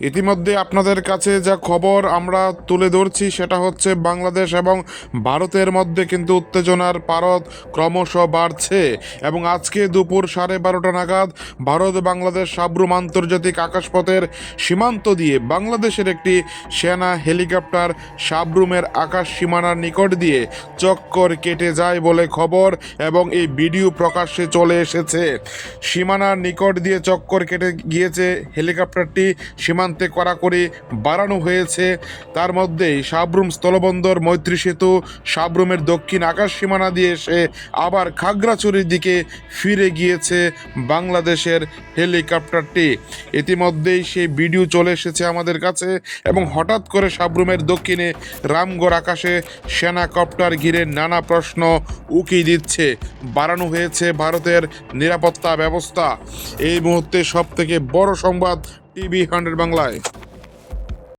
ইতিমধ্যে আপনাদের কাছে যা খবর আমরা তুলে ধরছি সেটা হচ্ছে বাংলাদেশ এবং ভারতের মধ্যে কিন্তু উত্তেজনার পারদ ক্রমশ বাড়ছে এবং আজকে দুপুর সাড়ে বারোটা নাগাদ ভারত বাংলাদেশ সাবরুম আন্তর্জাতিক আকাশপথের সীমান্ত দিয়ে বাংলাদেশের একটি সেনা হেলিকপ্টার সাবরুমের আকাশ সীমানার নিকট দিয়ে চক্কর কেটে যায় বলে খবর এবং এই ভিডিও প্রকাশ্যে চলে এসেছে। সীমানার নিকট দিয়ে চক্কর কেটে গিয়েছে হেলিকপ্টারটি সীমান্তে কড়াকড়ি বাড়ানো হয়েছে। তার মধ্যেই সাবরুম স্থলবন্দর, মৈত্রী সেতু, সাবরুমের দক্ষিণ আকাশ সীমানা দিয়ে এসে আবার খাগড়াছড়ির দিকে ফিরে গিয়েছে বাংলাদেশের হেলিকপ্টারটি। ইতিমধ্যেই সেই ভিডিও চলে এসেছে আমাদের কাছে এবং হঠাৎ করে সাবরুমের দক্ষিণে রামগড় আকাশে সেনা কপ্টার ঘিরে নানা প্রশ্ন উকি দিচ্ছে। বাড়ানো হয়েছে ভারতের নিরাপত্তা ব্যবস্থা। এই মুহূর্তে সব থেকে বড় সংবাদ টিভি হান্ড্রেড বাংলায়।